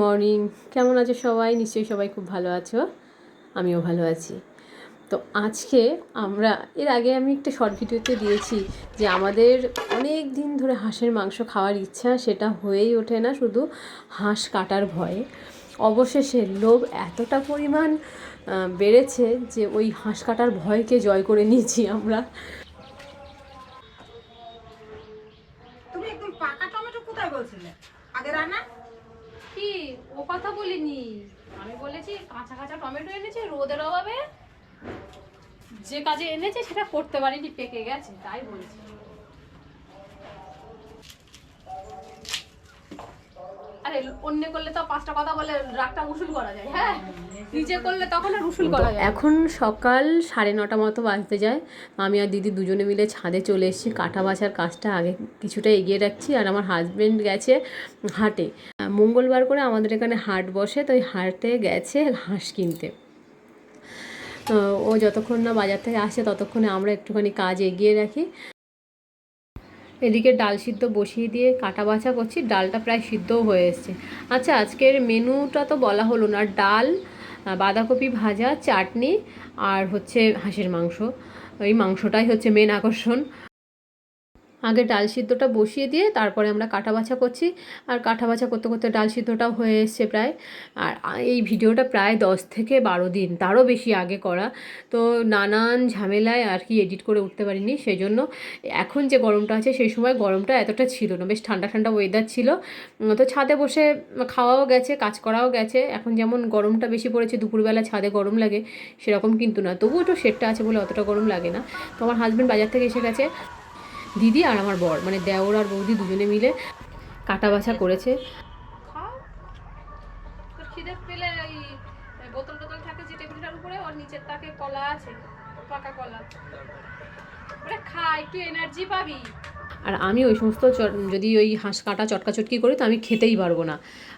Morning. কেমন আছো সবাই? নিশ্চয়ই সবাই খুব ভালো আছো। আমিও ভালো আছি। তো আজকে আমরা, এর আগে আমি একটা শর্ট ভিডিওতে দিয়েছি যে আমাদের অনেক দিন ধরে হাঁসের মাংস খাওয়ার ইচ্ছা, সেটা হয়েই ওঠে না শুধু হাঁস কাটার ভয়ে। অবশেষে লোভ এতটা পরিমাণ বেড়েছে যে ওই হাঁস কাটার ভয়কে জয় করে নিয়েছি আমরা। তুমি একদম পাকা টমেটো কোথায় বলছিলে? আগে রান্না? কি? ও কথা বলিনি। আমি বলেছি, কাঁচা কাঁচা টমেটো এনেছে, রোদের অভাবে যে কাজে এনেছে, সেটা করতে পারিনি, পেকে গেছে, তাই বলছি। অন্য করলে তো পাঁচটা কথা বলে, রাগটা উসুল করা যায় হ্যাঁ? নিজে করলে তখন আর উসুল করা যায় এখন সকাল সাড়ে নটা মতো বাজতে যায়। আমি আর দিদি দুজনে মিলে ছাদে চলে এসেছি, কাঁটা বাছার কাজটা আগে কিছুটা এগিয়ে রাখছি আর আমার হাজবেন্ড গেছে হাটে। মঙ্গলবার করে আমাদের এখানে হাট বসে, তো ওই হাটে গেছে হাঁস কিনতে। ও যতক্ষণ না বাজার থেকে আসে, ততক্ষণে আমরা একটুখানি কাজ এগিয়ে রাখি। এদিকে ডাল সিদ্ধ বসিয়ে দিয়ে কাটা বাছা করছি, ডালটা প্রায় সিদ্ধও হয়ে এসছে। আচ্ছা আজকের মেনুটা তো বলা হলো না, ডাল, বাঁধাকপি ভাজা, চাটনি আর হচ্ছে হাঁসের মাংস। ওই মাংসটাই হচ্ছে মেন আকর্ষণ। আগে ডাল সিদ্ধটা বসিয়ে দিয়ে তারপরে আমরা কাটা বাছা করছি। আর কাটা বাছা করতে করতে ডাল সিদ্ধটাও হয়ে এসছে প্রায়। আর এই ভিডিওটা প্রায় দশ থেকে বারো দিন, তারও বেশি আগে করা। তো নানান ঝামেলায় আর কি এডিট করে উঠতে পারিনি সেই জন্য এখন যে গরমটা আছে, সেই সময় গরমটা এতটা ছিল না। বেশ ঠান্ডা ঠান্ডা ওয়েদার ছিল। তো ছাদে বসে খাওয়াও গেছে, কাজ করাও গেছে। এখন যেমন গরমটা বেশি পড়েছে, দুপুরবেলা ছাদে গরম লাগে, সেরকম কিন্তু না। তবুও একটু শেডটা আছে বলে অতটা গরম লাগে না। তো আমার হাজব্যান্ড বাজার থেকে এসে গেছে। দিদি আর আমার বর মানে দেওর আর বৌদি দুজনে মিলে কাটা বাছা করেছে। খিদে পেলে বোতল টোতল থাকে যে টেবিলটার উপরে, ওর নিচের তাকে কলা আছে, পাকা কলা। ওরে খা এনার্জি পাবি। আর আমি ওই সমস্ত যদি ওই হাঁস কাটা চটকা চটকি করি তো আমি খেতেই পারব না।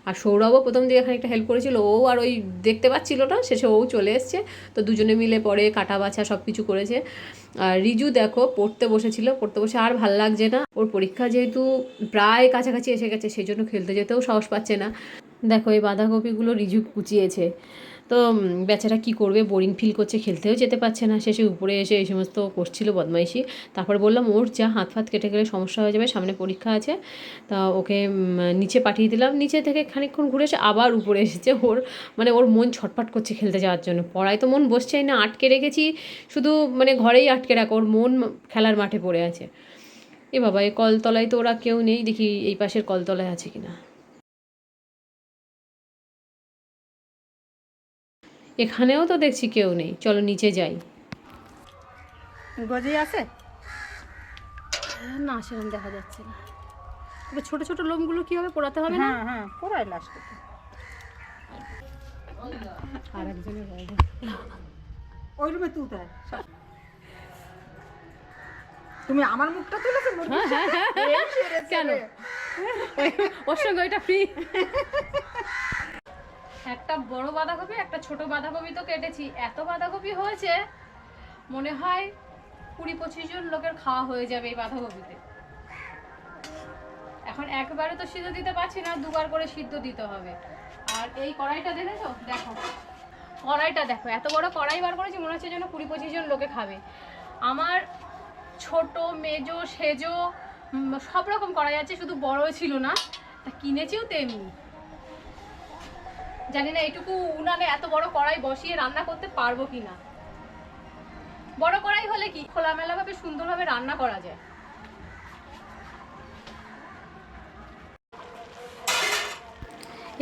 আর সৌরভও প্রথম দিকে এখানে একটা হেল্প করেছিল, ও আর ওই দেখতে পাচ্ছিল না, শেষে ও চলে এসছে। তো দুজনে মিলে পরে কাটা বাছা সব কিছু করেছে। আর রিজু দেখো পড়তে বসেছিল, পড়তে বসে আর ভালো লাগছে না। ওর পরীক্ষা যেহেতু প্রায় কাছাকাছি এসে গেছে, সেই জন্য খেলতে যেতেও সাহস পাচ্ছে না। দেখো এই বাঁধাকপিগুলো রিজু কুচিয়েছে। তো বেচারা কি করবে? বোরিং ফিল করছে, খেলতেও যেতে পারছে না। শেষে উপরে এসে এই সমস্ত করছিল বদমাইশি। তারপর বললাম, ওর যা হাত ফাত কেটে গেলে সমস্যা হয়ে যাবে, সামনে পরীক্ষা আছে। তা ওকে নিচে পাঠিয়ে দিলাম। নিচে থেকে খানিকক্ষণ ঘুরে এসে আবার উপরে এসেছে। ওর মানে ওর মন ছটফট করছে খেলতে যাওয়ার জন্য। পড়ায় তো মন বসছেই না, আটকে রেখেছি। শুধু মানে ঘরেই আটকে রাখো, ওর মন খেলার মাঠে পড়ে আছে। এ বাবা এই কলতলায় তো ওরা কেউ নেই। দেখি এই পাশের কলতলায় আছে কিনা। এখানেও তো দেখছি কেউ নেই। চলো নিচে যাই। গজি আছে? না সেরকম দেখা যাচ্ছে না। তবে ছোট ছোট লোমগুলো কীভাবে পোড়াতে হবে না? হ্যাঁ হ্যাঁ লাস্টে আর একজনের ওই রুমে তুই তাই তুমি আমার মুখটা তুলেছো? সেরেছে কেন? ওর সঙ্গে ওইটা ফ্রি একটা বড় বাঁধাকপি, একটা ছোট বাঁধাকপি তো কেটেছি। এত বাঁধাকপি হয়েছে, মনে হয় কুড়ি পঁচিশ জন লোকের খাওয়া হয়ে যাবে এই বাঁধাকপিতে। এখন একবারে তো সিদ্ধ দিতে পারছি না, দুবার করে সিদ্ধ দিতে হবে। আর এই কড়াইটা দেখেছ? দেখো। কড়াইটা দেখো, এত বড় কড়াই বার করেছি, মনে হচ্ছে যেন কুড়ি পঁচিশ জন লোকে খাবে। আমার ছোট, মেজো, সেজো সব রকম কড়াই আছে, শুধু বড় ছিল না, তা কিনেছিও তেমনি। জানি না এটুকু উনানে এত বড় কড়াই বসিয়ে রান্না করতে পারব কি না বড় কড়াই হলে কি? খোলামেলাভাবে, সুন্দরভাবে রান্না করা যায়।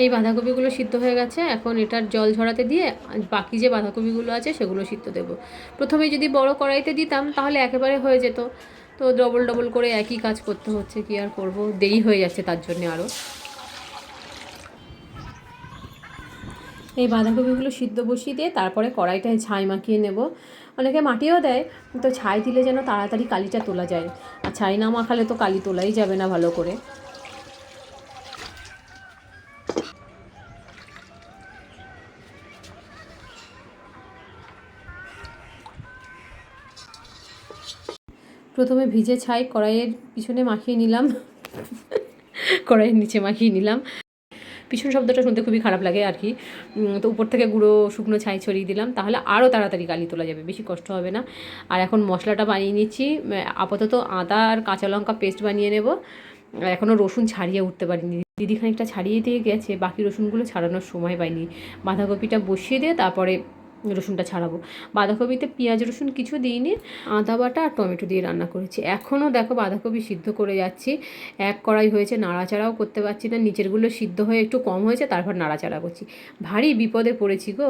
এই বাঁধাকপিগুলো সিদ্ধ হয়ে গেছে। এখন এটার জল ঝরাতে দিয়ে বাকি যে বাঁধাকপিগুলো আছে সেগুলো সিদ্ধ দেবো। প্রথমে যদি বড় কড়াইতে দিতাম তাহলে একেবারে হয়ে যেত। তো ডবল ডবল করে একই কাজ করতে হচ্ছে। কি আর করব? দেরি হয়ে যাচ্ছে তার জন্য আরও এই বাঁধাকপিগুলো সিদ্ধ বসিয়ে দিয়ে তারপরে কড়াইটায় ছাই মাখিয়ে নেব। অনেকে মাটিও দেয়, তো ছাই দিলে যেন তাড়াতাড়ি কালিটা তোলা যায়। আর ছাই না মাখালে তো কালি তোলাই যাবে না ভালো করে। প্রথমে ভিজে ছাই কড়াইয়ের পিছনে মাখিয়ে নিলাম। কড়াইয়ের নিচে মাখিয়ে নিলাম। পিছন শব্দটা শুনতে খুবই খারাপ লাগে আর কি। তো উপর থেকে গুঁড়ো, শুকনো ছাই ছড়িয়ে দিলাম, তাহলে আরও তাড়াতাড়ি গালি তোলা যাবে, বেশি কষ্ট হবে না। আর এখন মশলাটা বানিয়ে নিচ্ছি আপাতত আদা আর কাঁচা লঙ্কা পেস্ট বানিয়ে নেব। এখনও রসুন ছাড়িয়ে উঠতে পারিনি। দিদি খানিকটা ছাড়িয়ে দিয়ে গেছে, বাকি রসুনগুলো ছাড়ানোর সময় পাইনি। বাঁধাকপিটা বসিয়ে দিয়ে তারপরে রসুনটা ছাড়াবো। বাঁধাকপিতে পেঁয়াজ, রসুন কিছু দিইনি, আদা বাটা আর টমেটো দিয়ে রান্না করেছি। এখনও দেখো বাঁধাকপি সিদ্ধ করে যাচ্ছি। এক কড়াই হয়েছে, নাড়াচাড়াও করতে পারছি না। নিচেরগুলো সিদ্ধ হয়ে একটু কম হয়েছে, তারপর নাড়াচাড়া করছি। ভারী বিপদে পড়েছি গো।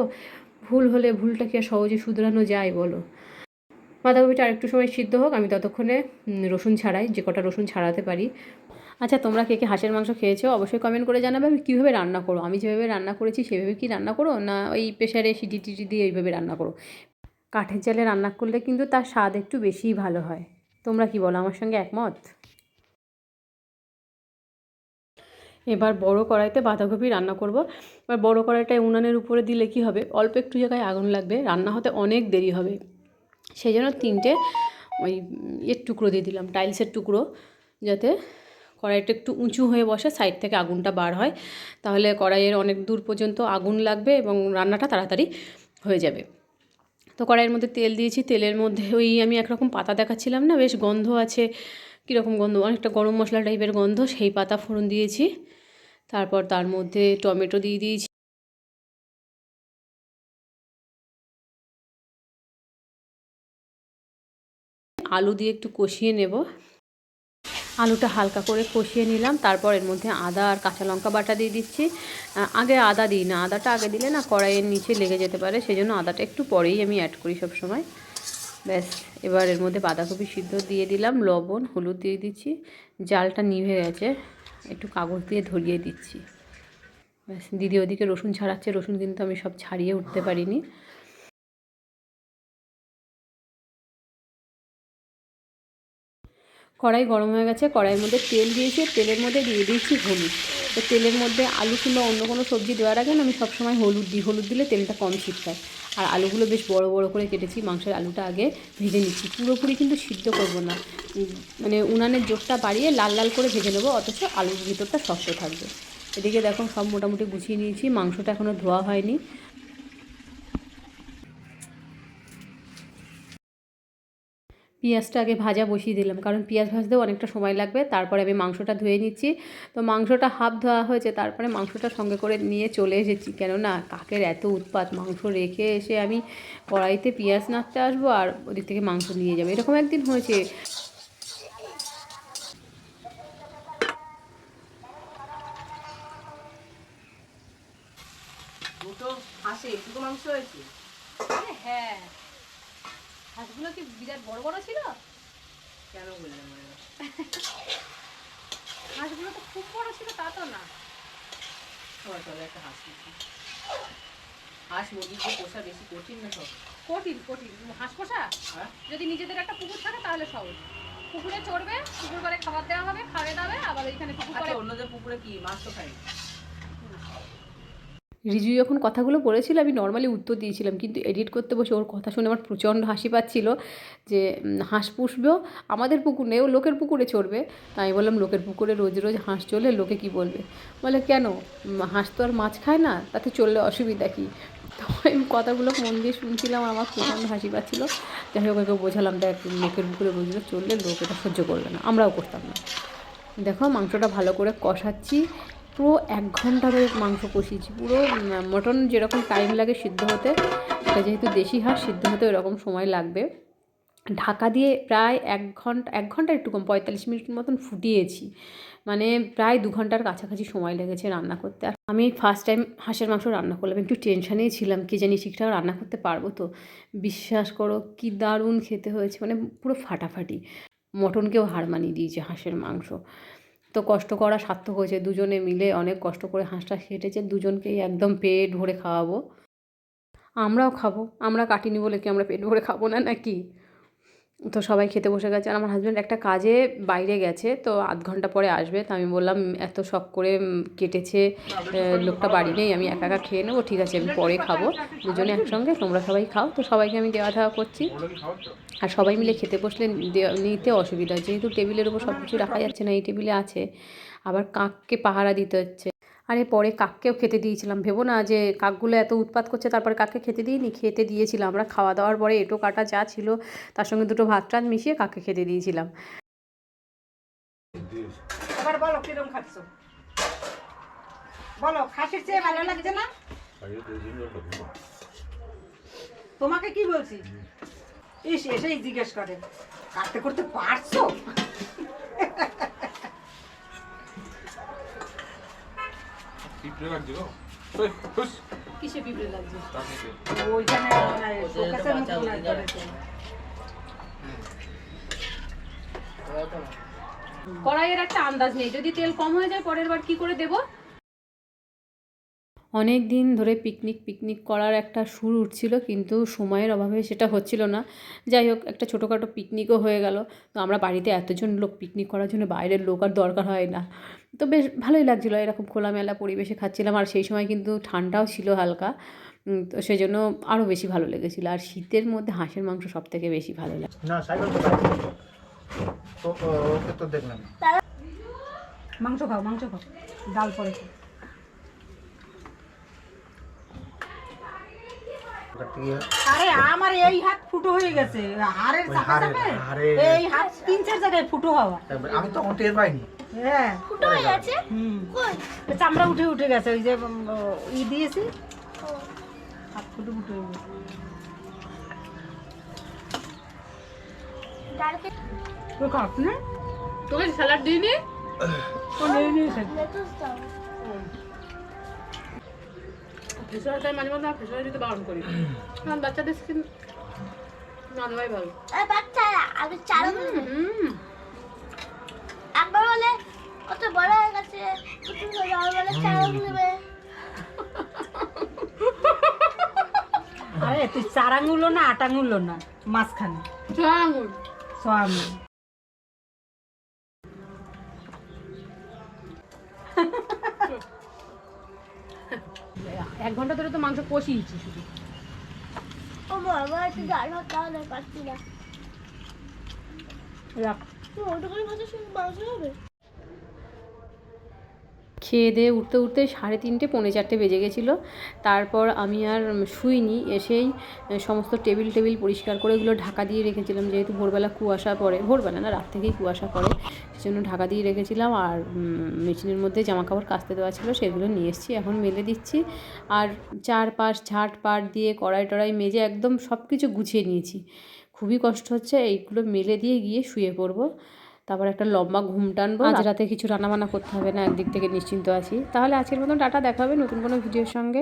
ভুল হলে ভুলটা কি আর সহজে শুধরানো যায় বলো? বাঁধাকপিটা আরেকটু সময় সিদ্ধ হোক, আমি ততক্ষণে রসুন ছাড়াই, যে কটা রসুন ছাড়াতে পারি। আচ্ছা তোমরা কে কে হাঁসের মাংস খেয়েছো অবশ্যই কমেন্ট করে জানাবে। আমি কীভাবে রান্না করো আমি যেভাবে রান্না করেছি সেভাবে কি রান্না করো না ওই প্রেশারে সিটি টিটি দিয়ে ওইভাবে রান্না করো কাঠের জালে রান্না করলে কিন্তু তার স্বাদ একটু বেশিই ভালো হয়। তোমরা কি বলো? আমার সঙ্গে একমত? এবার বড় কড়াইতে বাঁধাকপি রান্না করব। এবার বড় কড়াইটায় উনানের উপরে দিলে কি হবে? অল্প একটু জায়গায় আগুন লাগবে, রান্না হতে অনেক দেরি হবে। সেই জন্য তিনটে ওই এর টুকরো দিয়ে দিলাম, টাইলসের টুকরো, যাতে কড়াইটা একটু উঁচু হয়ে বসে সাইড থেকে আগুনটা বার হয়। তাহলে কড়াইয়ের অনেক দূর পর্যন্ত আগুন লাগবে এবং রান্নাটা তাড়াতাড়ি হয়ে যাবে। তো কড়াইয়ের মধ্যে তেল দিয়েছি। তেলের মধ্যে ওই আমি একরকম পাতা দেখাচ্ছিলাম না, বেশ গন্ধ আছে। কীরকম গন্ধ? অনেকটা গরম মশলা টাইপের গন্ধ। সেই পাতা ফোড়ন দিয়েছি। তারপর তার মধ্যে টমেটো দিয়ে দিয়েছি। আলু দিয়ে একটু কষিয়ে নেব। আলুটা হালকা করে কষিয়ে নিলাম। তারপর এর মধ্যে আদা আর কাঁচা লঙ্কা বাটা দিয়ে দিচ্ছি। আগে আদা দিই না। আদাটা আগে দিলে না কড়াইয়ের নিচে লেগে যেতে পারে। সেই জন্য আদাটা একটু পরেই আমি অ্যাড করি সব সময় ব্যাস, এবার এর মধ্যে বাঁধাকপি সিদ্ধ দিয়ে দিলাম। লবণ, হলুদ দিয়ে দিচ্ছি। জালটা নিভে গেছে। একটু কাগজ দিয়ে ধরিয়ে দিচ্ছি। ব্যাস, দিদি ওদিকে রসুন ছাড়াচ্ছে। রসুন কিন্তু আমি সব ছাড়িয়ে উঠতে পারিনি। কড়াই গরম হয়ে গেছে, কড়াইয়ের মধ্যে তেল দিয়েছি, তেলের মধ্যে দিয়ে দিয়েছি হলুদ। তো তেলের মধ্যে আলু কিংবা অন্য কোনো সবজি দেওয়ার আগে আমি সবসময় হলুদ দিই, হলুদ দিলে তেলটা কম ছিটকায়। আর আলুগুলো বেশ বড় বড় করে কেটেছি, মাংসের আলুটা আগে ভেজে নিচ্ছি। পুরোপুরি কিন্তু সিদ্ধ করব না। মানে উনানের জোরটা বাড়িয়ে লাল লাল করে ভেজে নেব, অথচ আলুর ভিতরটা শক্ত থাকবে। এদিকে দেখো সব মোটামুটি গুছিয়ে নিয়েছি, মাংসটা এখনও ধোয়া হয়নি। পেঁয়াজটা আগে ভাজা বসিয়ে দিলাম। কারণ পেঁয়াজ ভাজতেও অনেকটা সময় লাগবে। তারপরে আমি মাংসটা ধুয়ে নিচ্ছি। তো মাংসটা হাফ ধোয়া হয়েছে, তারপরে মাংসটা সঙ্গে করে নিয়ে চলে এসেছি। কেননা কাকের এত উৎপাত, মাংস রেখে এসে আমি কড়াইতে পেঁয়াজ নাড়তে আসব আর ওদিক থেকে মাংস নিয়ে যাবে। এরকম একদিন হয়েছে। মাংস হয়েছে আরে হ্যাঁ হাঁসগুলো কি বিরাট বড় বড় ছিল? কেন মনে হয়? হাঁসগুলো তো খুব বড় ছিল তা তো না। সবাই একটা হাঁস। হাঁস মুরগি যে পোষা বেশি কঠিন না সব কঠিন কঠিন। হাঁস পোষা? হ্যাঁ। যদি নিজেদের একটা পুকুর থাকে তাহলে সহজ। পুকুরে চড়বে পুকুর করে খাবার দেওয়া হবে খাবে দাবে আবার ওইখানে পুকুর করে আচ্ছা অন্যদের পুকুরে কি মাছ তো খাই রিজু যখন কথাগুলো বলেছিল, আমি নর্মালি উত্তর দিয়েছিলাম, কিন্তু এডিট করতে বসে ওর কথা শুনে আমার প্রচণ্ড হাসি পাচ্ছিল যে হাঁস পুষবেও আমাদের পুকুর নেই, ও লোকের পুকুরে চড়বে। তাই বললাম, লোকের পুকুরে রোজ রোজ হাঁস চললে লোকে কি বলবে? বলে কেন? হাঁস তো আর মাছ খায় না, তাতে চললে অসুবিধা কী? তো আমি কথাগুলো মন দিয়ে শুনছিলাম আমার প্রচণ্ড হাসি পাচ্ছিল। যাই হোক, ওকে বোঝালাম, দেখ, লোকের পুকুরে রোজ রোজ চললে লোক এটা সহ্য করবে না, আমরাও করতাম না। দেখো, মাংসটা ভালো করে কষাচ্ছি পুরো এক ঘণ্টা ধরে মাংস কষিয়েছি। পুরো মটন যেরকম টাইম লাগে সিদ্ধ হতে, এটা যেহেতু দেশি হাঁস, সিদ্ধ হতে এরকম সময় লাগবে। ঢাকা দিয়ে প্রায় এক ঘণ্টা এক ঘণ্টা একটু কম, পঁয়তাল্লিশ মিনিট মতন ফুটিয়েছি। মানে প্রায় দু ঘণ্টার কাছাকাছি সময় লেগেছে রান্না করতে। আর আমি ফার্স্ট টাইম হাঁসের মাংস রান্না করলাম, একটু টেনশানেই ছিলাম, কি জানি ঠিকঠাক রান্না করতে পারব তো। বিশ্বাস করো কি দারুণ খেতে হয়েছে মানে পুরো ফাটাফাটি। মটনকেও হার মানিয়ে দিয়েছে হাঁসের মাংস। তো কষ্ট করা সার্থক হয়েছে। দুজনে মিলে অনেক কষ্ট করে হাঁসটা খেটেছে। দুজনকেই একদম পেট ভরে খাওয়াবো। আমরাও খাব। আমরা কাটিনি বলে কি আমরা পেট ভরে খাব না, নাকি? তো সবাই খেতে বসে গেছে। আর আমার হাজব্যান্ড একটা কাজে বাইরে গেছে, তো আধ ঘণ্টা পরে আসবে। তো আমি বললাম, এত শখ করে কেটেছে লোকটা বাড়ি নেই, আমি একা একা খেয়ে নেব, ঠিক আছে, আমি পরে খাব। দুজনে একসঙ্গে, তোমরা সবাই খাও। তো সবাইকে আমি দেওয়া দেওয়া করছি। আর সবাই মিলে খেতে বসলে নিতে অসুবিধা হচ্ছে যেহেতু টেবিলের উপর সব কিছু রাখা যাচ্ছে না, এই টেবিলে আছে। আবার কাককে পাহারা দিতে হচ্ছে। আরে পরে কাককেও খেতে দিয়েছিলাম। ভেবো না যে কাকগুলো এত উৎপাত করছে, তারপরে কাককে খেতে দিইনি, খেতে দিয়েছিলাম। আমরা খাওয়া দাওয়ার পরে এটো কাটা যা ছিল, তার সঙ্গে দুটো ভাত টাত মিশিয়ে কাককে খেতে দিয়েছিলাম। তোমাকে কি বলছি? ইস, এসেই জিজ্ঞেস করে, কাটতে করতে পারছ? পিঁপড়ে লাগছে গো কিসে পিঁপড়ে লাগছে ওইখানে মানে শোকেসের মতো করেছে। কড়াইয়ের একটা আন্দাজ নেই। যদি তেল কম হয়ে যায় পরের বার কি করে দেবো? অনেক দিন ধরে পিকনিক পিকনিক করার একটা সুর উঠছিল কিন্তু সময়ের অভাবে সেটা হচ্ছিল না। যাই হোক একটা ছোটোখাটো পিকনিকও হয়ে গেল। তো আমরা বাড়িতে এতজন লোক পিকনিক করার জন্য বাইরের লোক আর দরকার হয় না। তো বেশ ভালোই লাগছিল এরকম খোলামেলা পরিবেশে খাচ্ছিলাম। আর সেই সময় কিন্তু ঠান্ডাও ছিল হালকা। তো সেই জন্য আরও বেশি ভালো লেগেছিলো। আর শীতের মধ্যে হাঁসের মাংস সব থেকে বেশি ভালো লাগে। না তো বাইরে তো ও- ওকে তো দেখলাম। মাংস খাও মাংস খাও। ডাল পরে খাও। ওটার থেকে আরে আমার এই হাত ফুটো হয়ে গেছে। হাড়ের চাপে? চাপে এই হাত তিন চার জায়গায় ফুটো হওয়া। আমি তখন টের পাইনি। হ্যাঁ। হুম। চামড়া উঠে উঠে গেছে ওই যে ই দিয়েছি। হাত ফুটো ফুটো হয়ে গেছে। তো খাস না? তোকে স্যালাড দিইনি? তো নেই নেই ফেসওয়াশ মাঝে মাঝে ফেসওয়াশ দিতে বারণ করি। কারণ বাচ্চাদের স্কিন না দেওয়াই ভালো। আর বাচ্চারা আমি হুম একবার বলে কত বড় হয়ে গেছে বলে চারণ নেবে আরে তুই চার আঙুলো না আট আঙুলো না মাঝখানে। আঙুল। ছ আঙুল। এক ঘণ্টা ধরে তো মাংস কষিয়েছি শুধু। ও বাবা একটু ডাল ভাত তাহলে পারছি না রাখ। তুই ওটুকুনি করে শুধু মাংস হবে? খেয়ে দিয়ে উঠতে উঠতে সাড়ে তিনটে, পৌনে চারটে বেজে গেছিল। তারপর আমি আর শুইনি, এসেই সমস্ত টেবিল টেবিল পরিষ্কার করে ওগুলো ঢাকা দিয়ে রেখেছিলাম, যেহেতু ভোরবেলা কুয়াশা পড়ে, ভোরবেলা না, রাত থেকেই কুয়াশা পড়ে, সেজন্য ঢাকা দিয়ে রেখেছিলাম। আর মেশিনের মধ্যে জামা কাপড় কাচতে দেওয়া ছিল, সেগুলো নিয়ে এসেছি, এখন মেলে দিচ্ছি। আর চারপাশ ঝাট পাট দিয়ে কড়াই টড়াই মেজে একদম সব কিছু গুছিয়ে নিয়েছি। খুবই কষ্ট হচ্ছে, এইগুলো মেলে দিয়ে গিয়ে শুয়ে পড়ব। তারপর একটা লম্বা ঘুম টানবো। আজ রাতে কিছু রান্নাবান্না করতে হবে না একদিক থেকে নিশ্চিন্ত আছি। তাহলে আজকের মতন টাটা দেখা হবে নতুন কোনো ভিডিওর সঙ্গে।